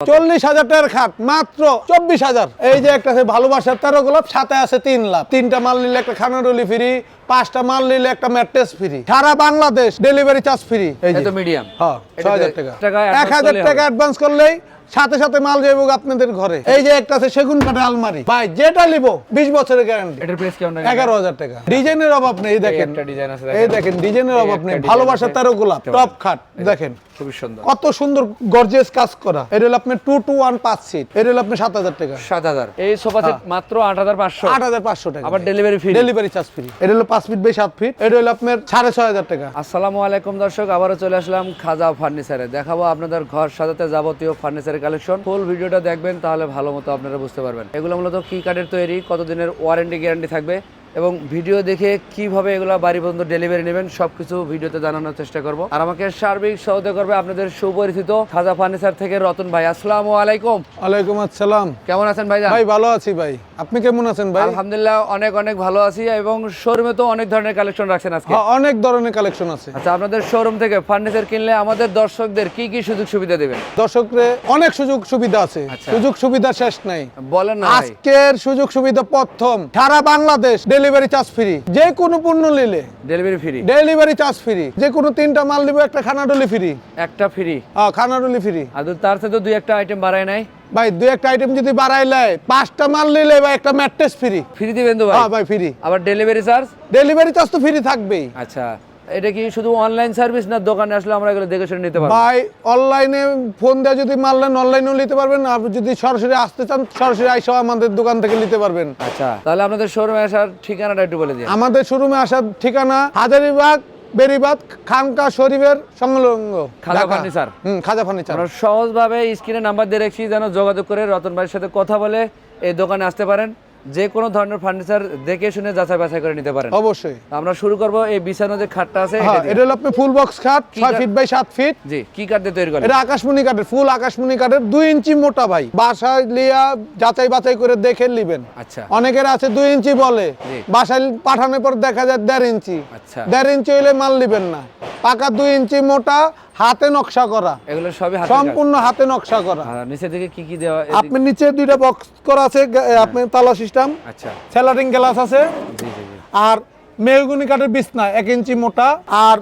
চল্লিশ হাজার টাকার খাট মাত্র চব্বিশ হাজার। এই যে একটা আছে ভালোবাসার তেরো গোলাপ সাথে আছে তিন লাখ তিনটা মাল নিলে একটা খানারুলি ফ্রি পাঁচটা মাল নিলে একটা ম্যাট্রেস ফ্রি সারা বাংলাদেশ ডেলিভারি চার্জ ফ্রি এই যে। মিডিয়াম হ্যাঁ ছয় হাজার টাকা। এক হাজার টাকা অ্যাডভান্স করলেই সাথে সাথে মাল যাইব আপনাদের ঘরে। এই যে একটা আছে সেগুন কাঠের আলমারি। ভাই যেটা নিব বিশ বছরের গ্যারান্টি এটার প্রাইস কেমন এগারো হাজার টাকা। ডিজাইনের অভাব নেই দেখেন। ডিজাইন আছে এই দেখেন ডিজাইনের অভাব নেই। ভালোবাসা তেরো গোলাপ টপ খাট দেখেন। খুবই সুন্দর। কত সুন্দর গর্জিয়াস কাজ করা। এটা হলো আপনার টু টু ওয়ান পাঁচ সিট এটা হলো আপনার সাত হাজার টাকা। সাত হাজার। এই সোফা সেট মাত্র আট হাজার পাঁচশো। আট হাজার পাঁচশো টাকা। আবার delivery free delivery charge free এটা হলো পাঁচ ফিট বাই সাত ফিট এটা হলো আপনার সাড়ে ছয় হাজার টাকা। আসসালামু আলাইকুম দর্শক আবারও চলে আসলাম খাজা ফার্নিচারে। দেখাবো আপনাদের ঘর সাজাতে যাবতীয় ফার্নিচারের কালেকশন ফুল ভিডিওটা দেখবেন তাহলে ভালো মতো আপনারা বুঝতে পারবেন। এগুলো মূলত কি কার্ডের তৈরি কতদিনের ওয়ারেন্টি গ্যারান্টি থাকবে এবং ভিডিও দেখে কীভাবে এগুলো বাড়ি পর্যন্ত ডেলিভারি নেবেন সবকিছু ভিডিওতে জানানোর চেষ্টা করব। আর আমাকে সার্বিক সহযোগিতা করবে আপনাদের সুপরিচিত খাজা ফার্নিচার থেকে রতন ভাই। আসসালামু আলাইকুম। ওয়ালাইকুম আসসালাম। কেমন আছেন ভাই ভাই ভালো আছি ভাই। আপনি কেমন আছেন ভাই? আলহামদুলিল্লাহ অনেক অনেক ভালো আছি এবং শোরুমে তো অনেক ধরনের কালেকশন রাখছেন আজকে। হ্যাঁ, অনেক ধরনের কালেকশন আছে। আচ্ছা আপনাদের শোরুম থেকে ফার্নিচার কিনলে আমাদের দর্শকদের কি কি সুযোগ সুবিধা দেবেন? দর্শকরে অনেক সুযোগ সুবিধা আছে। আচ্ছা। সুযোগ সুবিধা শেষ নাই। বলেন না ভাই। আজকের সুযোগ সুবিধা প্রথম সারা বাংলাদেশ ডেলিভারি চার্জ ফ্রি যে কোনো পণ্য নিলে delivery free delivery charge free যে কোনো তিনটা মাল নিবে একটা খানাডলি ফ্রি একটা ফ্রি হ্যাঁ খানাডলি ফ্রি আর তার সাথে দুই একটা আইটেম বাড়ায় নাই। ভাই দু একটা আইটেম যদি বাড়াইলে পাঁচটা মাল নিলে ভাই একটা ম্যাট্রেস ফ্রি ফ্রি দিবেন তো ভাই? হ্যাঁ ভাই ফ্রি আবার ডেলিভারি চার্জ ডেলিভারি চার্জ তো ফ্রি থাকবেই। আচ্ছা এটা কি শুধু অনলাইন সার্ভিস না দোকানে আসলে আমরা এগুলো দেখে শুনে নিতে পারব? ভাই অনলাইনে ফোন দিয়ে যদি মাল নেন অনলাইনেও নিতে পারবেন আর যদি সরাসরি আসতে চান সরাসরি আইসা আমাদের দোকান থেকে নিতে পারবেন। আচ্ছা তাহলে আপনাদের শোরুমে আসার ঠিকানাটা একটু বলে দিন। আমাদের শোরুমে আসার ঠিকানা হাজারিবাগ বেরিবাদ খানকা শরীফের সংলগ্ন খাজা ফার্নিচার। হুম খাজা ফার্নিচার। আমরা সহজভাবে স্ক্রিনে নাম্বার দিয়ে রেখেছি যেন যোগাযোগ করে রতন ভাইয়ের সাথে কথা বলে এই দোকানে আসতে পারেন। যে কোনো ধরনের ফার্নিচার দেখে শুনে যাচাই বাছাই করে নিতে পারেন। অবশ্যই। আমরা শুরু করব এই বিছানো যে খাটটা আছে এটা হ্যাঁ এটা হলো আপনি ফুল বক্স খাট ছয় কাঠ? ফিট বাই সাত ফিট জি কি কাঠ দিয়ে তৈরি করেন? এটা আকাশমণি কাঠের ফুল আকাশমণি কাঠের দুই ইঞ্চি মোটা ভাই। বাসায় লিয়া যাচাই বাছাই করে দেখে নিবেন। আচ্ছা। অনেকের আছে দুই ইঞ্চি বলে। জি। বাসায় পাঠানোর পর দেখা যায় দেড় ইঞ্চি। আচ্ছা। দেড় ইঞ্চি হইলে মাল নিবেন না। পাকা দুই ইঞ্চি মোটা হাতে নকশা করা। এগুলো সবই সম্পূর্ণ হাতে নকশা করা। নিচে থেকে কি কি দেওয়া আপনি নিচে দুইটা বক্স করা আছে আপনি তালা সিস্টেম আচ্ছা। সেলারিং গ্লাস আছে জি জি জি। আর মেহগুনি কাঠের বিছনা এক ইঞ্চি মোটা আর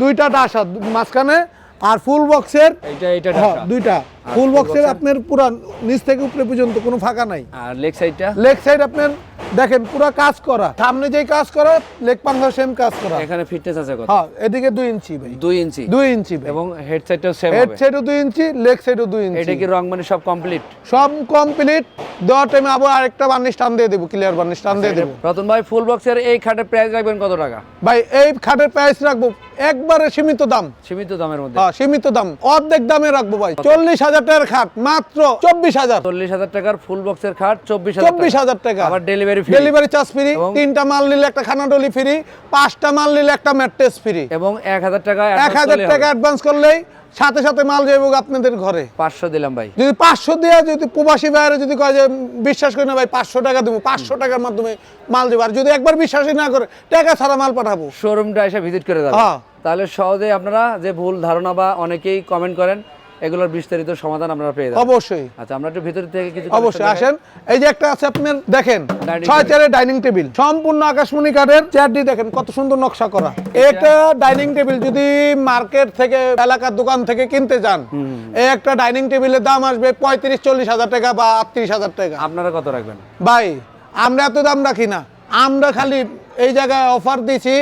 দুইটা ডাসা মাঝখানে আর ফুল বক্সের এইটা এইটা হ্যাঁ, দুইটা। ফুল বক্সের আপনার পুরা নিচ থেকে উপরে পর্যন্ত কোনো ফাঁকা নাই। আর লেগ সাইডটা লেগ সাইড আপনার দেখেন পুরো কাজ করা। সামনে যেই কাজ করা লেগ পাংখা সেম কাজ করা। এখানে ফিটনেস আছে কত হ্যাঁ এদিকে দুই ইঞ্চি ভাই। দুই ইঞ্চি। দুই ইঞ্চি ভাই। এবং হেড সাইডটাও সেম হেড সাইডও দুই ইঞ্চি লেগ সাইডও দুই এটা ইঞ্চি কি রং মানে সব কমপ্লিট সব কমপ্লিট দেওয়ার টাইমে আবার আরেকটা বার্নিশ টান দিয়ে দেবো ক্লিয়ার বার্নিশ টান দিয়ে দেব। রতন ভাই ফুল বক্সের এই খাটের প্রাইস রাখবেন কত টাকা? ভাই এই খাটের প্রাইস রাখব একবারে সীমিত দাম। সীমিত দামের মধ্যে। হ্যাঁ সীমিত দাম। অর্ধেক দামে রাখব ভাই। চল্লিশ হাজার টাকার খাট মাত্র চব্বিশ হাজার। চল্লিশ হাজার টাকার ফুল বক্সের খাট চব্বিশ চব্বিশ হাজার টাকা। আবার ডেলিভারি ডেলিভারি চার্জ ফ্রি তিনটা মাল নিলে একটা খানাডলি ফ্রি পাঁচটা মাল নিলে একটা ম্যাট্রেস ফ্রি এবং এক হাজার টাকা এক হাজার টাকা অ্যাডভান্স করলেই সাথে সাথে মাল যাইব আপনাদের ঘরে। পাঁচশো দিলাম ভাই। যদি পাঁচশো দেওয়া যদি প্রবাসী বাইরে যদি কয় যে বিশ্বাস করি না ভাই পাঁচশো টাকা দেবো পাঁচশো টাকার মাধ্যমে মাল দেবো আর যদি একবার বিশ্বাসই না করে টাকা ছাড়া মাল পাঠাবো। শোরুমটা এসে ভিজিট করে যাবেন হ্যাঁ। তাহলে সহজে আপনারা যে ভুল ধারণা বা অনেকেই কমেন্ট করেন এগুলোর বিস্তারিত সমাধান আপনারা পেয়ে যাবেন। অবশ্যই। আচ্ছা আমরা একটু ভিতর থেকে কিছু অবশ্যই আসেন। এই যে একটা আছে আপনার দেখেন ছয়। চেয়ারের ডাইনিং টেবিল সম্পূর্ণ আকাশমণি কাঠের চেয়ারটি দেখেন কত সুন্দর নকশা করা। এটা ডাইনিং টেবিল যদি মার্কেট থেকে এলাকার দোকান থেকে কিনতে যান এই একটা ডাইনিং টেবিলের দাম আসবে পঁয়ত্রিশ চল্লিশ হাজার টাকা বা আটত্রিশ হাজার টাকা। আপনারা কত রাখবেন? ভাই আমরা এত দাম রাখি না। আমরা খালি এই জায়গায় অফার দিছি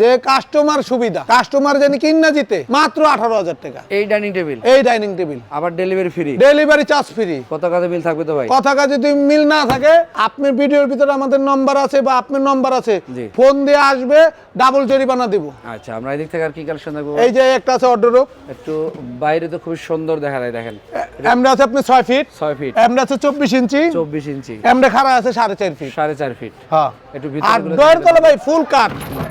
যে কাস্টমার সুবিধা। কাস্টমার জানি কিনা জিতে মাত্র আঠারো হাজার টাকা। এই ডাইনিং টেবিল এই ডাইনিং টেবিল আবার delivery free delivery charge free কত কাজে বিল থাকবে তো ভাই? কথা কাজে যদি মিল না থাকে আপনার ভিডিওর ভিতরে আমাদের নম্বর আছে বা আপনার নম্বর আছে ফোন দিয়ে আসবে ডাবল জরিমানা দিব। আচ্ছা আমরা এদিক থেকে আর কি কালেকশন দেখব? এই যে একটা আছে অর্ডার একটু বাইরে তো খুবই সুন্দর দেখা যায় দেখেন। এমরা আছে আপনার ছয় ফিট ছয় ফিট এমরা আছে চব্বিশ ইঞ্চি। চব্বিশ ইঞ্চি। এমরা খাড়া আছে সাড়ে চার ফিট সাড়ে চার ফিট হ্যাঁ। একটু আর ডয়ের তলা ভাই ফুল কাঠ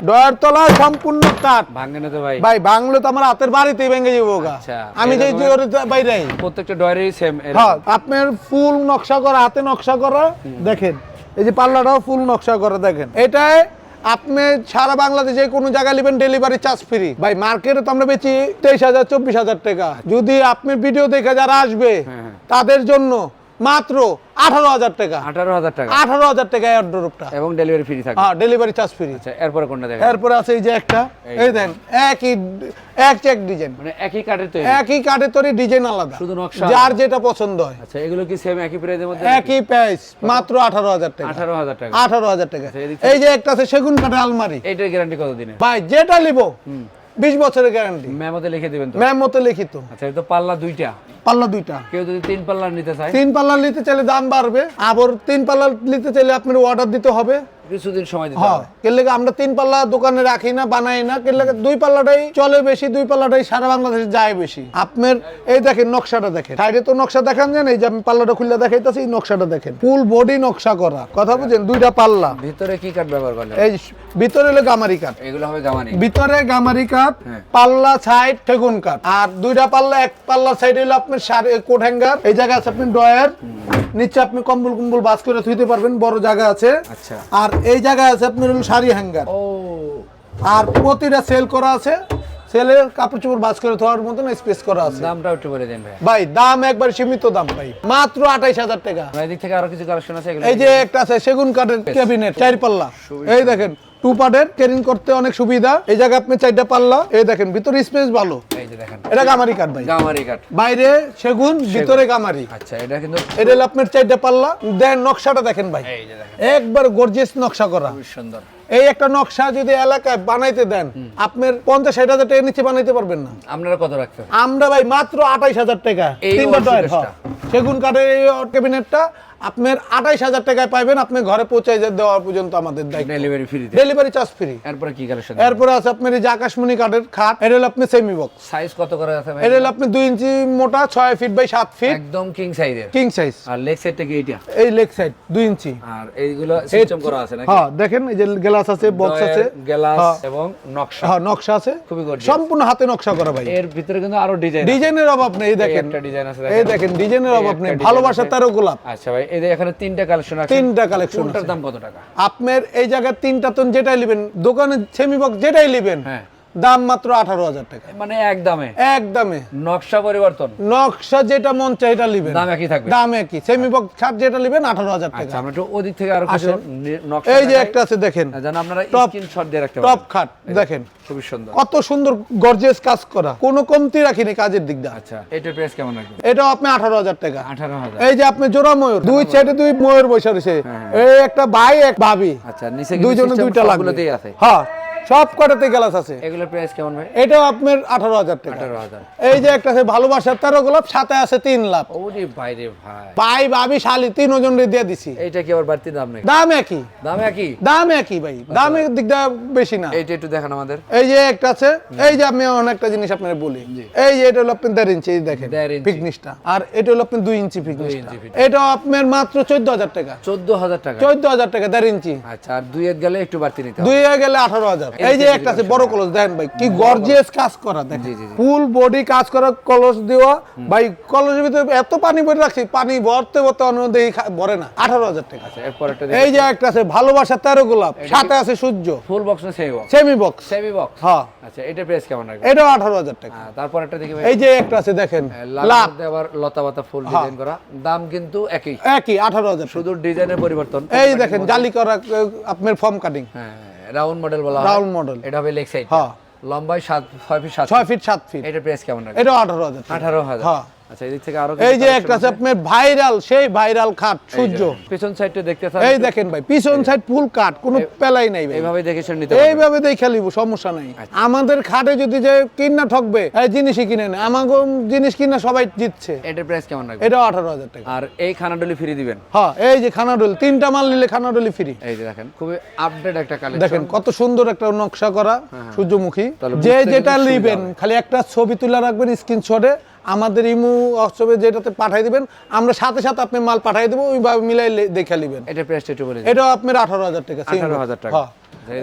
ডয়ের তলা সম্পূর্ণ কাঠ ভাঙে না তো ভাই। ভাই বাংলো তো আমার হাতের বাড়িতেই ভেঙে যাব আচ্ছা, আমি যে জোরে বাইরে প্রত্যেকটা ডয়ারেরই সেম হ্যাঁ আপনার ফুল নকশা করা হাতে নকশা করা দেখেন। এই যে পাল্লাটাও ফুল নকশা করা দেখেন। এটায় আপনি সারা বাংলাদেশে কোনো জায়গায় নেবেন ডেলিভারি চার্জ ফ্রি ভাই মার্কেটে তো আমরা বেচি তেইশ হাজার চব্বিশ হাজার টাকা যদি আপনি ভিডিও দেখে যারা আসবে হ্যাঁ, হ্যাঁ। তাদের জন্য মাত্র আঠারো হাজার টাকা। আঠারো হাজার টাকা। আঠারো হাজার টাকা এয়ারড্রপটা এবং ডেলিভারি ফ্রি থাকবে। হ্যাঁ ডেলিভারি চার্জ ফ্রি আচ্ছা এরপরে কোনটা দেখেন এরপরে আছে এই যে একটা। এই একই এক চেক ডিজাইন মানে একই কাঠের তৈরি। একই কাঠের তৈরি ডিজাইন আলাদা। শুধু নকশা যার যেটা পছন্দ হয়। আচ্ছা এগুলো কি সেম একই প্রাইসের মধ্যে একই প্রাইস মাত্র আঠারো হাজার টাকা। আঠারো হাজার টাকা। আঠারো হাজার টাকা। এই যে একটা আছে সেগুন কাঠের আলমারি। এইটার গ্যারান্টি কত দিনের ভাই যেটা নিব। বিশ বছরের গ্যারান্টি মেমোতে লিখে দিবেন তো? ম্যাম মতো লিখিত আচ্ছা এটা তো পাল্লা দুইটা। পাল্লা দুইটা। কেউ যদি তিন পাল্লা নিতে চায়? তিন পাল্লা নিতে চাইলে দাম বাড়বে। আবার তিন পাল্লা নিতে চাইলে আপনার অর্ডার দিতে হবে। কিছুদিন সময় দিতে হ্যাঁ হবে। আমরা তিন পাল্লা দোকানে রাখি না বানাই না কেলে দুই পাল্লাটাই চলে বেশি দুই পাল্লাটাই সারা বাংলাদেশে যায় বেশি। আপনার এই দেখেন নকশাটা দেখেন। সাইডে তো নকশা দেখান এই যে আমি পাল্লাটা খুলে দেখাইতেছি এই নকশাটা দেখেন। ফুল বডি নকশা করা। কথা দুইটা পাল্লা। ভিতরে কি কাঠ ব্যবহার করলেন এই ভিতরে হলো গামারি কাঠ। এগুলো হবে গামানি ভিতরে গামারি কাঠ হ্যাঁ। পাল্লা সাইড সেগুন কাঠ। আর দুইটা পাল্লা এক পাল্লা সাইড হলো আপনার কোট হ্যাঙ্গার এই জায়গায় আছে আপনি ডয়ার নিচে আপনি কম্বল কুম্বল বাস করে থুইতে পারবেন বড় জায়গা আছে। আচ্ছা। আর এই জায়গায় আছে আপনার শাড়ি হ্যাঙ্গার। ও। আর প্রতিটা সেল করা আছে। সেলের কাপড় চোপড় বাস করে থাকার মতন স্পেস করা আছে। দামটা একটু বলে দেন ভাই। ভাই দাম একবার সীমিত দাম ভাই। মাত্র আঠাইশ হাজার টাকা। এদিক থেকে আরও কিছু কালেকশন আছে এই যে একটা আছে সেগুন কাঠের ক্যাবিনেট চার পাল্লা এই দেখেন টু পার্টের ক্যারিং করতে অনেক সুবিধা। এই জায়গায় আপনি চারটা পাল্লা এই দেখেন ভিতরে স্পেস ভালো। এই যে দেখেন। এটা গামারি কাঠ ভাই। গামারি কাঠ। বাইরে সেগুন ভিতরে গামারি। আচ্ছা এটা কিন্তু এটা আপনার চারটা পাল্লা। দেন নকশাটা দেখেন ভাই। এই যে দেখেন। একবার গর্জিয়াস নকশা করা। খুব সুন্দর। এই একটা নকশা যদি এলাকায় বানাইতে দেন আপনার পঞ্চাশ ষাট হাজার টাকা নিচে বানাইতে পারবেন না আপনারা কত রাখছেন আমরা ভাই মাত্র আঠাইশ হাজার টাকা তিনটা ডয়ার? হ্যাঁ। সেগুন কাঠের এই ক্যাবিনেটটা আপনার আঠাইশ হাজার টাকায় পাইবেন আপনি ঘরে পৌঁছে দেওয়া পর্যন্ত আমাদের delivery free delivery charge free এরপরে কি কালেকশন এরপরে আছে আপনার এই যে আকাশমণি কাঠের খাট এটা হলো আপনি সেমি বক্স সাইজ কত করে আছে এটা হলো আপনি দুই ইঞ্চি মোটা ছয় ফিট বাই সাত ফিট একদম কিং সাইজের কিং সাইজ আর লেগ সাইডটা কি এইটা? এই লেগ সাইড দুই ইঞ্চি। আর এইগুলো সিস্টেম করা আছে নাকি? হ্যাঁ দেখেন এই যে গ্লাস আছে বক্স আছে। গ্লাস হ্যাঁ। এবং নকশা। হ্যাঁ নকশা আছে। খুবই gorgeous। সম্পূর্ণ হাতে নকশা করা ভাই। এর ভিতরে কিন্তু আরও ডিজাইন ডিজাইনের অভাব নেই এই দেখেন। একটা ডিজাইন আছে এই দেখেন ডিজাইনের অভাব নেই। ভালোবাসা আছে। তেরো গোলাপ। আচ্ছা ভাই এখানে তিনটা কালেকশন আছে। তিনটা কালেকশন দাম কত টাকা? আপনার এই জায়গায় তিনটা তো যেটাই নেবেন দোকানে সেমি বক্স যেটাই নেবেন হ্যাঁ। দাম মাত্র আঠারো হাজার টাকা। মানে এক দামে? এক দামে। নকশা পরিবর্তন? নকশা যেটা মন চাই এটা নেবেন। দাম একই থাকবে? দাম একই। সেমি বক্স খাট যেটা নেবেন আঠারো হাজার আচ্ছা টাকা আমরা একটু ওদিক থেকে আরও কিছু নকশা এই যে একটা আছে দেখেন। যেন আপনারা স্ক্রিনশট দিয়ে রাখতে টপ খাট দেখেন। খুবই সুন্দর। কত সুন্দর গর্জিয়াস কাজ করা। কোনো কমতি রাখিনি কাজের দিক দিয়ে। আচ্ছা এটার প্রাইস কেমন রাখবেন? এটাও আপনি আঠারো হাজার টাকা। আঠারো হাজার। এই যে আপনি জোড়া ময়ূর দুই সাইডে দুই ময়ূর বসে রয়েছে। এই একটা ভাই এক ভাবি। আচ্ছা নিচে দুইজনে দুইটা লাগবে। সবগুলোতেই আছে। হ্যাঁ। সব কটাতে গ্লাস আছে। এগুলোর প্রাইস কেমন ভাই? এটাও আপনার আঠারো হাজার টাকা। আঠারো হাজার। এই যে একটা আছে ভালোবাসার তেরো গোলাপ সাথে আছে তিন লাভ। ওরে বাইরে ভাই। ভাই ভাবি শালি তিন ওজন দিয়ে দিছি। কি আবার বাড়তি দাম নেই দাম একই। দাম একই? দাম একই ভাই। দামের দিকটা বেশি না। এইটা একটু দেখান আমাদের। এই যে একটা আছে এই যে আমি অনেকটা জিনিস আপনার বলি। এই যে এটা হলো আপনার দেড় ইঞ্চি দেখেন। ফিকনিসটা আর এটা হলো আপনার দুই ইঞ্চি এটা আপনার মাত্র চোদ্দ হাজার টাকা। চোদ্দ হাজার টাকা। চোদ্দ হাজার টাকা দেড় ইঞ্চি। আচ্ছা আর দুই এক গেলে একটু বাড়তি নিতে দুই হয়ে গেলে আঠারো হাজার। এই যে একটা আছে বড় কলস দেখেন ভাই কি গর্জিয়াস কাজ করা দেখেন। ফুল বডি কাজ করা কলস দেওয়া ভাই কলসের ভিতরে এত পানি ভরে রাখছি পানি ভরতে ভরতে অনুযায়ী ভরে না আঠারো হাজার টাকা। আচ্ছা এরপর এই যে একটা আছে ভালোবাসা তেরো গোলাপ সাথে আছে সূর্য। ফুল বক্স না semi box semi box semi box হ্যাঁ। আচ্ছা এটা প্রাইস কেমন রাখবেন? এটাও আঠারো হাজার টাকা। হ্যাঁ, তারপর একটা দেখি এই যে একটা আছে দেখেন লাল লাভ। আবার লতা পাতা ফুল হ্যাঁ। ডিজাইন করা। দাম কিন্তু একই। একই আঠারো হাজার। শুধু ডিজাইনের পরিবর্তন। এই দেখেন জালি করা আপনার ফর্ম কাটিং হ্যাঁ। রাউন্ড মডেল বলা রাউন্ড মডেল। এটা হবে লেগ সাইড হ্যাঁ। লম্বায় সাত ছয় ফিট সাত ছয় ফিট। সাত ফিট। এটা প্রাইস কেমন রাখবেন? এটা আঠারো হাজার আঠারো হাজার। হ্যাঁ। আচ্ছা এদিক থেকে আরও এই যে একটা আছে? আপনার ভাইরাল সেই ভাইরাল খাট সূর্য। পিছন সাইডটা দেখতে চান এই দেখেন ভাই পিছন সাইড ফুল কাট কোনো পেলাই নাই ভাই। এইভাবে দেখে শুনে নিতে এইভাবে দেখে লিব সমস্যা নাই। আচ্ছা। আমাদের খাটে যদি যে কিনা ঠকবে এই জিনিসই কিনে জিনিস কিনা সবাই জিতছে এটার প্রাইস কেমন রাখবেন? এটাও আঠারো হাজার টাকা। আর এই খানাডলি ফ্রি দিবেন? হ্যাঁ এই যে খানাডলি তিনটা মাল নিলে খানাডলি ফ্রি এই যে দেখেন খুবই আপডেট একটা কালেকশন দেখেন কত সুন্দর একটা নকশা করা সূর্যমুখী। হ্যাঁ, যে যেটা নিবেন খালি একটা ছবি তুলে রাখবেন স্ক্রিনশটে আমাদের ইমু হোয়াটসঅ্যাপে যেটাতে পাঠিয়ে দিবেন আমরা সাথে সাথে আপনি মাল পাঠিয়ে দেবো ওইভাবে মিলাই দেখে নেবেন। এটা প্রেস একটু বলে এটাও আপনার আঠারো হাজার টাকা আঠারো। হাজার টাকা। হ্যাঁ,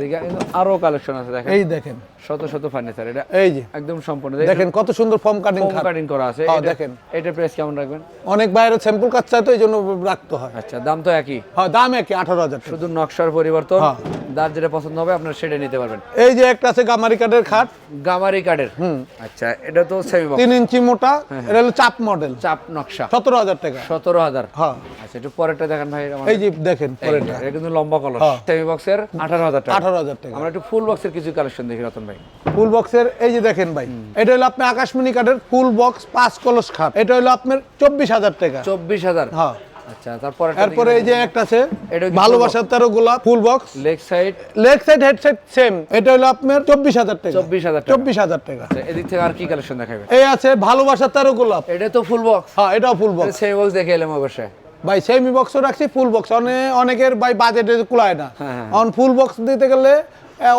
আরও কালেকশন আছে দেখেন। এই দেখেন। শত শত ফার্নিচার এটা এই যে। একদম সম্পূর্ণ। দেখেন কত সুন্দর ফর্ম কাটিং ফোম কাটিং করা আছে। হ্যাঁ, এটা- দেখেন। এটার প্রাইস কেমন রাখবেন? অনেক বাইরে স্যাম্পল কাজ তো এই জন্য রাখতে হয়। আচ্ছা দাম তো একই। হ্যাঁ দাম একই আঠারো হাজার টাকা। শুধু নকশার পরিবর্তন হ্যাঁ। যার যেটা পছন্দ হবে আপনার সেটা নিতে পারবেন। এই যে একটা আছে গামারি কাঠের খাট। গামারি কাঠের। আচ্ছা এটা তো সেমি ইঞ্চি মোটা হ্যাঁ, এটা হলো চাপ মডেল চাপ নকশা। সতেরো হাজার টাকা। সতেরো হাজার। হ্যাঁ। আচ্ছা একটু পরেরটা দেখেন ভাই এই যে দেখেন পরেরটা। এটা কিন্তু লম্বা কলস হ্যাঁ। সেমি বক্সের আঠারো হাজার টাকা। আঠারো হাজার টাকা। আমরা একটু ফুল বক্সের কিছু কালেকশন দেখি রতন ভাই। ফুল বক্সের এই যে দেখেন ভাই এটা হলো আপনার আকাশমণি কাঠের ফুল বক্স পাঁচ কলস খাট। এটা হলো আপনার চব্বিশ হাজার টাকা। চব্বিশ হাজার? হ্যাঁ। আচ্ছা তারপরে এরপরে এই যে একটা আছে ভালোবাসার তেরো গোলাপ ফুল box leg side leg side head side same এটা হলো আপনার চব্বিশ হাজার টাকা। চব্বিশ হাজার চব্বিশ হাজার টাকা। আচ্ছা এদিক থেকে আর কি কালেকশন দেখাবে এই আছে ভালোবাসার তেরো গোলাপ। এটা তো ফুল বক্স হ্যাঁ এটাও ফুল বক্স সেমি বক্স দেখে এলাম অবশ্যই। ভাই সেমি বক্সও রাখছি ফুল বক্স অনেকের ভাই বাজেটে কুলায় না। হ্যাঁ, হ্যাঁ। অন ফুল বক্স দিতে গেলে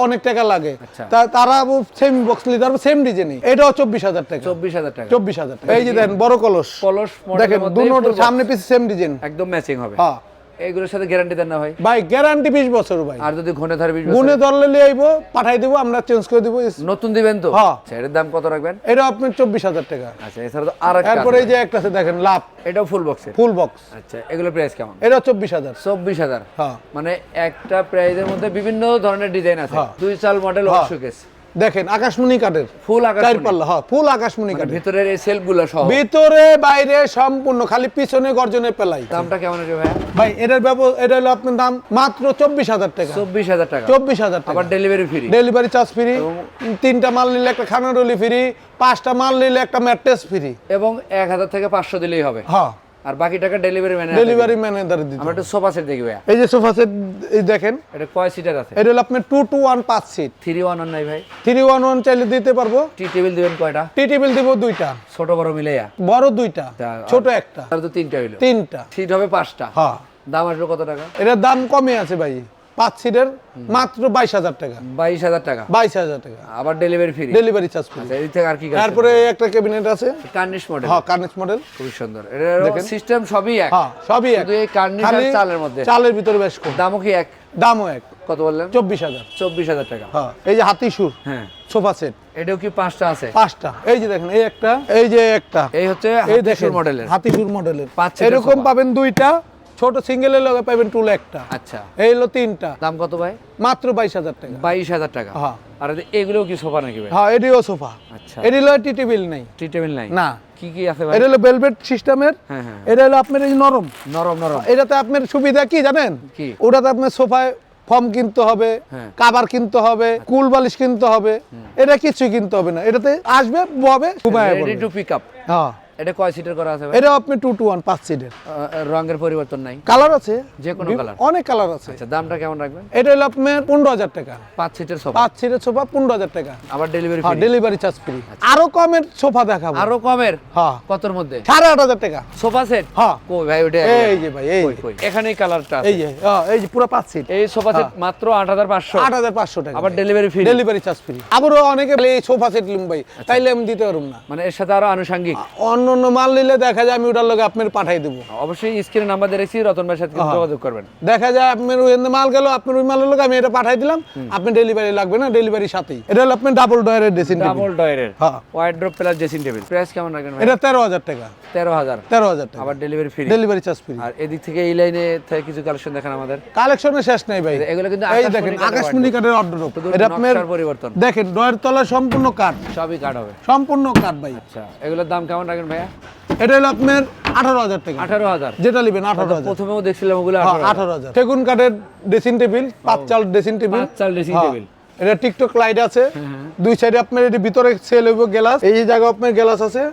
অনেক টাকা লাগে। আচ্ছা। তা তারা সেমি বক্স নিতে পারবে সেম ডিজাইনই এটাও চব্বিশ হাজার টাকা। চব্বিশ হাজার টাকা। চব্বিশ হাজার টাকা। এই যে দেখেন বড় কলস। কলস দেখেন দুটো সামনে পিছে সেম ডিজাইন একদম ম্যাচিং হবে। হ্যাঁ। এইগুলোর সাথে গ্যারান্টি দেন না ভাই। ভাই গ্যারান্টি বিশ বছর ভাই। আর যদি ঘনে ধরে বিশ গুনে বছর ধরলে নিয়ে আইবো পাঠাই দেবো আমরা চেঞ্জ করে দিব নতুন দিবেন তো? হ্যাঁ। আচ্ছা দাম কত রাখবেন? এটা চব্বিশ হাজার টাকা। আচ্ছা এছাড়া তো আর একটা এরপরে এই যে একটা আছে দেখেন লাভ। এটাও ফুল বক্সের ফুল বক্স আচ্ছা এগুলো প্রাইস কেমন? এটা চব্বিশ হাজার। চব্বিশ হাজার? হ্যাঁ। মানে একটা প্রাইজের মধ্যে বিভিন্ন ধরনের ডিজাইন আছে। হ্যাঁ। দুই চাল মডেল হ্যাঁ। দেখেন আকাশমণি কাঠের। ফুল আকাশ চার পাল্লা হ্যাঁ ফুল আকাশমণি কাঠের। ভিতরের এই সেলফগুলো সহ। ভিতরে বাইরে সম্পূর্ণ খালি পিছনে গর্জনে পেলাই। দামটা কেমন আছে ভাই ভাই এটার ব্যবহার এটা হলো আপনার দাম মাত্র চব্বিশ হাজার টাকা। চব্বিশ হাজার টাকা। চব্বিশ হাজার টাকা। আবার delivery free delivery charge free তিনটা মাল নিলে একটা খানা রলি ফ্রি পাঁচটা মাল নিলে একটা ম্যাট্রেস ফ্রি এবং এক হাজার থেকে পাঁচশো দিলেই হবে। হ্যাঁ। আর বাকি টাকা ডেলিভারি ম্যানে ডেলিভারি ম্যানেজার দিতে আমরা একটা সোফা সেট দেখি ভাইয়া। এই যে সোফা সেট এই দেখেন। এটা কয় সিটার আছে? এটা হলো আপনার টু টু ওয়ান পাঁচ সিট থ্রি ওয়ান নাই ভাই। থ্রি ওয়ান ওয়ান চাইলে দিতে পারব। টি টেবিল দিবেন কয়টা? টি টেবিল দিব দুইটা। ছোট বড় মিলাইয়া? বড় দুইটা ছোট একটা। তার তো তিনটা হইল। তিনটা। সিট হবে পাঁচটা। হ্যাঁ। দাম আসবে কত টাকা? এটার দাম কমে আছে ভাই। পাঁচ সিটের মাত্র বাইশ হাজার টাকা। বাইশ হাজার টাকা। বাইশ হাজার টাকা। আবার delivery free delivery charge free থেকে আর কি তারপরে একটা ক্যাবিনেট আছে। কার্নিশ মডেল হ্যাঁ কার্নেস মডেল খুবই সুন্দর। এটা সিস্টেম সবই এক। হ্যাঁ সবই এক। এই কার্নিশ আর চালের মধ্যে। চালের ভিতরে বেশ কম। দামও কি এক? দামও এক। কত বললেন? চব্বিশ হাজার। চব্বিশ হাজার টাকা। হ্যাঁ এই যে হাতি সুর হ্যাঁ। Sofa set. এটাও কি পাঁচটা আছে? পাঁচটা। এই যে দেখেন এই একটা এই যে একটা। এই হচ্ছে এই দেখেন মডেলের হাতি সুর মডেলের পাঁচ এরকম পাবেন দুইটা ছোট সিঙ্গেলের লগে পাবেন টুল একটা আচ্ছা। এই হলো তিনটা। দাম কত ভাই? মাত্র বাইশ হাজার টাকা। বাইশ হাজার টাকা। হ্যাঁ। আর কি সোফা নাকি ভাই? হ্যাঁ এটিও সোফা। আচ্ছা। এটি হলো টি টেবিল নেই। টি টেবিল নাই? না। কি কি আছে ভাই? এটা হলো সিস্টেমের হ্যাঁ হ্যাঁ। এটা হলো আপনার এই নরম। নরম নরম। এটাতে আপনার সুবিধা কি জানেন? কি? ওটাতে আপনার সোফায় ফর্ম কিনতে হবে হ্যাঁ। কাবার কিনতে হবে কুল বালিশ কিনতে হবে। এটা কিছুই কিনতে হবে না। এটাতে আসবে ঘুমায় রেডি টু পিক আপ হ্যাঁ। এটা কয় সিটের করা আছে এটা আপনি টু পাঁচ সিটের রঙের পরিবর্তন নাই। কালার আছে। যে কোনো কালার অনেক কালার আছে। আচ্ছা দামটা কেমন রাখবেন? এটা হলো আপনার পনেরো হাজার টাকা। পাঁচ সিটের সোফা পাঁচ সিটের সোফা পনেরো হাজার টাকা। আবার ডেলিভারি হ্যাঁ ডেলিভারি চার্জ ফ্রি আরও কমের সোফা দেখাবো। আরও কমের? হ্যাঁ। কতর মধ্যে? সাড়ে আট হাজার টাকা। সোফা সেট হ্যাঁ। কই ভাই ওটা এই যে ভাই এই এখানেই কালারটা এই যে হ্যাঁ, এই যে পুরো পাঁচ সিট এই সোফা সেট মাত্র আট হাজার পাঁচশো। আট হাজার পাঁচশো টাকা আবার delivery free delivery charge free আবারও অনেকে এই সোফা সেট লিম ভাই। তাইলে আমি দিতে পারব না। মানে এর সাথে আরও আনুষঙ্গিক। অন্য অন্য মাল নিলে দেখা যায় আমি ওটার লগে আপনার পাঠাই দেবো। অবশ্যই স্ক্রিনে নাম্বার দিয়ে রেখেছি রতন ভাইয়ের সাথে কিন্তু যোগাযোগ করবেন। দেখা যায় আপনার ওই মাল গেল আপনার ওই মালের লোক আমি এটা পাঠাই দিলাম আপনি ডেলিভারি লাগবে না ডেলিভারি সাথেই। এটা হলো আপনার ডাবল ডয়ারের ড্রেসিং টেবিল ডাবল ডয়ের হ্যাঁ। Wardrobe plus dressing table price কেমন রাখবেন ভাই? এটা তেরো হাজার টাকা। তেরো হাজার। তেরো হাজার টাকা। আবার delivery free delivery charge free আর এদিক থেকে এই লাইনে থেকে কিছু কালেকশন দেখেন আমাদের। কালেকশনের শেষ নেই ভাই। এগুলো কিন্তু এই দেখেন আকাশমণি কাঠের অর্ডার এটা আপনার পরিবর্তন। দেখেন ডয়ের তলায় সম্পূর্ণ কাঠ। সবই কাট হবে। সম্পূর্ণ কাঠ ভাই। আচ্ছা এগুলোর দাম কেমন রাখেন ভাইয়া এটা হলো আপনার আঠারো হাজার টাকা। আঠারো হাজার। যেটা নেবেন আঠারো হাজার। প্রথমেও দেখছিলাম ওগুলো হ্যাঁ, আঠারো হাজার। সেগুন কাঠের ড্রেসিং টেবিল পাঁচ চাল ড্রেসিং টেবিল পাঁচ চাল ড্রেসিং হ্যাঁ। টেবিল এটা টিকটক লাইট আছে। দুই সাইডে আপনার এটি ভিতরে সেল হইব গ্লাস এই জায়গা আপনার গ্লাস আছে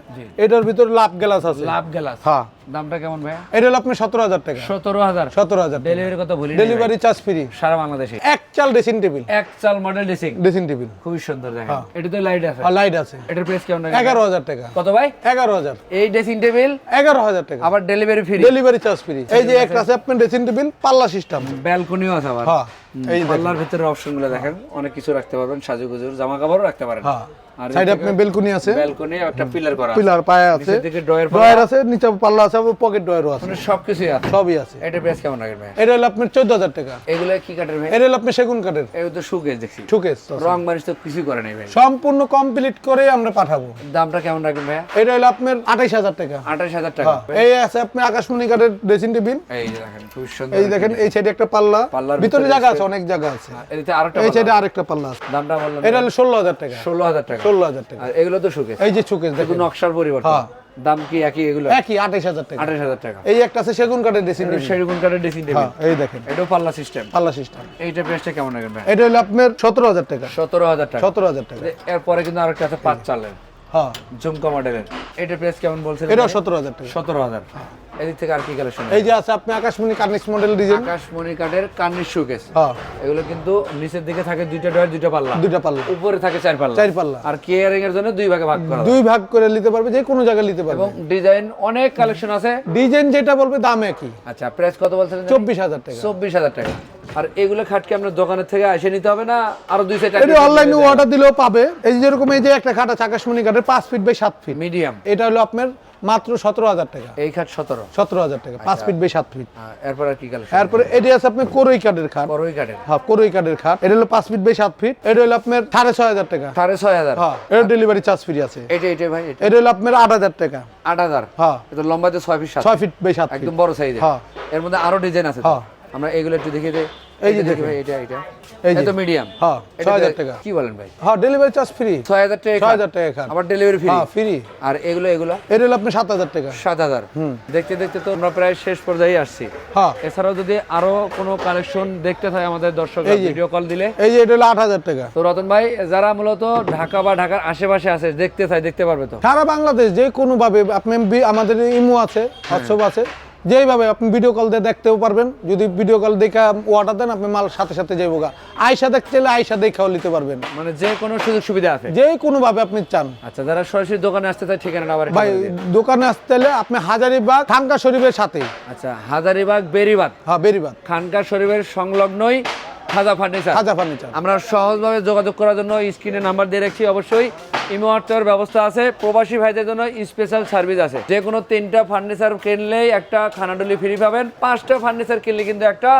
এটার ভিতরে লাভ গ্লাস আছে। লাভ গ্লাস হ্যাঁ। দামটা কেমন এটা হলো আপনার সতেরো হাজার টাকা। সতেরো হাজার? সতেরো হাজার ডেলিভারি কত বলি ডেলিভারি চার্জ ফ্রি সারা বাংলাদেশে। এক চাল ড্রেসিং টেবিল এক চাল মডেল ড্রেসিং ড্রেসিং টেবিল খুবই সুন্দর দেখেন। হ্যাঁ। এটা তো লাইট আছে। লাইট আছে। এটার প্রাইস কেমন এগারো হাজার টাকা। কত ভাই? এগারো হাজার। এই ড্রেসিং টেবিল এগারো হাজার টাকা। আবার delivery free delivery charge free এই যে একটা আছে আপনার ড্রেসিং টেবিল পাল্লা সিস্টেম ব্যালকনিও আছে আবার। হ্যাঁ। এই পাল্লার ভিতরে অপশনগুলো দেখেন। অনেক কিছু রাখতে পারবেন সাজুগুজুর জামা কাপড়ও রাখতে পারেন। হ্যাঁ। সাইডে আপনি বেলকুনি আছে। ব্যালকনি একটা পিলার করা পিলার পায়ে আছে। দিকে ড্রয়ার ড্রয়ার আছে। নিচে পাল্লা আছে পকেট ড্রয়ারও আছে। মানে সবকিছুই আছে। সবই আছে। এটা প্রাইস কেমন রাখেন ভাই এটা হলো আপনার চোদ্দ হাজার টাকা। এগুলো কি কাঠের ভাই এটা হলো আপনার সেগুন কাঠের। এগুলো তো সুকেস দেখছি। শোকেস রং বানিশ তো কিছুই করে নাই ভাই। সম্পূর্ণ কমপ্লিট করে আমরা পাঠাবো। দামটা কেমন রাখবেন ভাইয়া? এটা হলো আপনার আঠাইশ হাজার টাকা। আঠাশ হাজার টাকা। হ্যাঁ, এই আছে আপনি আকাশমণি কাঠের ড্রেসিং টেবিল এই দেখেন খুব সুন্দর এই দেখেন এই সাইডে একটা পাল্লা। পাল্লার ভিতরে জায়গা আছে অনেক জায়গা আছে। আরেকটা এই সাইডে আরেকটা পাল্লা আছে। দামটা বললাম এটা হলো ষোলো হাজার টাকা। ষোলো হাজার টাকা। ষোলো হাজার টাকা। আর এগুলো তো সুকেস এই যে শোকেস দেখুন। নকশার পরিবর্তন। হ্যাঁ। দাম কি একই এগুলো? একই আঠাইশ হাজার টাকা। আঠাশ হাজার টাকা। এই একটা আছে সেগুন কাঠের ড্রেসিং টেবিল সেগুন কাঠের ড্রেসিং টেবিল হ্যাঁ এই দেখেন। এটা পাল্লা সিস্টেম পাল্লা সিস্টেম এইটা প্রাইসটা কেমন রাখবেন এটা হলো আপনার সতেরো হাজার টাকা। সতেরো হাজার টাকা। সতেরো হাজার টাকা। এরপরে কিন্তু আরেকটা আছে পাঁচ চালের। হ্যাঁ ঝুমকা মডেলের এটা প্রাইস কেমন বলছেন টাকা। সতেরো হাজার। এদিক থেকে আর কি কালেকশন এই যে আছে আপনি আকাশমণি কার্নিক্স মডেল ডিজাইন আকাশমণি কাঠের কান্নির শোকেস হ্যাঁ। এগুলো কিন্তু নিচের দিকে থাকে দুইটা ডয়ার দুইটা পাল্লা। দুইটা পাল্লা। উপরে থাকে চার পাল্লা। চার পাল্লা। আর কেয়ারিং এর জন্য দুই ভাগে ভাগ করা দুই ভাগ করে নিতে পারবে যে কোনো জায়গায় নিতে পারবে। এবং ডিজাইন অনেক কালেকশন আছে। ডিজাইন যেটা বলবে দাম একই। আচ্ছা প্রাইস কত বলছেন চব্বিশ হাজার টাকা। চব্বিশ হাজার টাকা। আর এগুলো খাটকে আপনার দোকানের থেকে এসে নিতে হবে না আরও দুই সাইড এটা অনলাইনে অর্ডার দিলেও পাবে। এই যে যেরকম এই যে একটা খাট আছে আকাশমণি কাঠের পাঁচ ফিট বাই সাত ফিট মিডিয়াম এটা হলো আপনার মাত্র সতেরো হাজার টাকা। এই খাট সতেরো। সতেরো হাজার টাকা পাঁচ ফিট বাই সাত ফিট এরপর আর কি তারপরে এটি আছে আপনার কোরই কাঠের খাট। বড়ই কাঠের। হ্যাঁ কোরই কাঠের খাট। এটা হলো পাঁচ ফিট বাই সাত ফিট এটা হলো আপনার সাড়ে ছয় হাজার টাকা। সাড়ে ছয় হাজার। হ্যাঁ এটা ডেলিভারি চার্জ ফ্রি আছে। এটা এটা ভাই এটা। হলো আপনার আট হাজার টাকা। আট হাজার? হ্যাঁ। এটা লম্বাতে ছয় ফিট ছয় ফিট বাই সাত একদম বড় সাইজের হ্যাঁ। এর মধ্যে আরও ডিজাইন আছে হ্যাঁ। আমরা এগুলো একটু দেখিয়ে দেই। এই যে দেখি ভাই এটা এটা। এই। মিডিয়াম হ্যাঁ ছয় হাজার টাকা। কি বলেন ভাই? হ্যাঁ ডেলিভারি চার্জ ফ্রি ছয় হাজার টাকা ছয় খাট। হাজার টাকা খাট আবার ডেলিভারি ফ্রি হ্যাঁ ফ্রি আর এগুলো এগুলো? এটা হলো সাত হাজার টাকা। সাত হাজার। দেখতে দেখতে তো আমরা প্রায় শেষ পর্যায়ে আসছি। হ্যাঁ। এছাড়াও যদি আরও কোনো কালেকশন দেখতে থাকে আমাদের দর্শক। ভিডিও কল দিলে। এই যে এটা হলো আট হাজার টাকা। তো রতন ভাই যারা মূলত ঢাকা বা ঢাকার আশেপাশে আছে দেখতে চাই দেখতে পারবে তো? সারা বাংলাদেশ যে কোনো ভাবে আপনি আমাদের ইমো আছে হোয়াটসঅ্যাপ আছে যেইভাবে আপনি ভিডিও কল দিয়ে দেখতেও পারবেন। যদি ভিডিও কল দেখে অর্ডার দেন আপনি মাল সাথে সাথে যাইবো গা। আয়সা দেখতে চাইলে আয়সা দেখাও নিতে পারবেন। মানে যে কোনো সুযোগ সুবিধা আছে? যে কোনো ভাবে আপনি চান। আচ্ছা যারা সরাসরি দোকানে আসতে চায় ঠিকানা আবার ভাই দোকানে আসতে হলে আপনি হাজারিবাগ খানকা শরীফের সাথে। আচ্ছা হাজারিবাগ বেরিবাগ হ্যাঁ বেরিবাগ খানকা শরীফের সংলগ্নই খাজা ফার্নিচার। খাজা ফার্নিচার। আমরা সহজভাবে যোগাযোগ করার জন্য স্ক্রিনে নাম্বার দিয়ে রাখছি অবশ্যই। ইমো হোয়াটসঅ্যাপের ব্যবস্থা আছে। প্রবাসী ভাইদের জন্য স্পেশাল সার্ভিস আছে। যে কোনো তিনটা ফার্নিচার কিনলেই একটা খানাডুলি ফ্রি পাবেন। পাঁচটা ফার্নিচার কিনলে কিন্তু একটা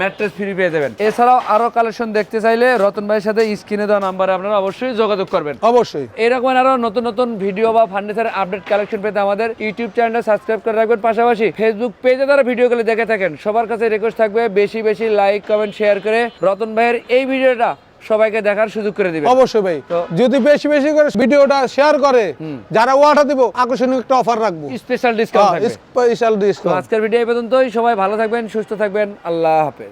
ম্যাট্রেস ফ্রি পেয়ে যাবেন। এছাড়াও আরও কালেকশন দেখতে চাইলে রতন ভাইয়ের সাথে স্ক্রিনে দেওয়া নাম্বারে আপনারা অবশ্যই যোগাযোগ করবেন। অবশ্যই। এরকম আরও নতুন নতুন ভিডিও বা ফার্নিচার আপডেট কালেকশন পেতে আমাদের ইউটিউব চ্যানেলটা সাবস্ক্রাইব করে রাখবেন। পাশাপাশি ফেসবুক পেজে তারা ভিডিওগুলো দেখে থাকেন সবার কাছে রিকোয়েস্ট থাকবে বেশি বেশি লাইক কমেন্ট শেয়ার করে রতন ভাইয়ের এই ভিডিওটা সবাইকে দেখার সুযোগ করে দিবে অবশ্যই ভাই। যদি বেশি বেশি করে ভিডিওটা শেয়ার করে যারা ওয়াটা দিব আকর্ষণীয় একটা অফার রাখব। স্পেশাল ডিসকাউন্ট স্পেশাল ডিসকাউন্ট আজকের ভিডিও এই পর্যন্তই। সবাই ভালো থাকবেন সুস্থ থাকবেন। আল্লাহ হাফেজ।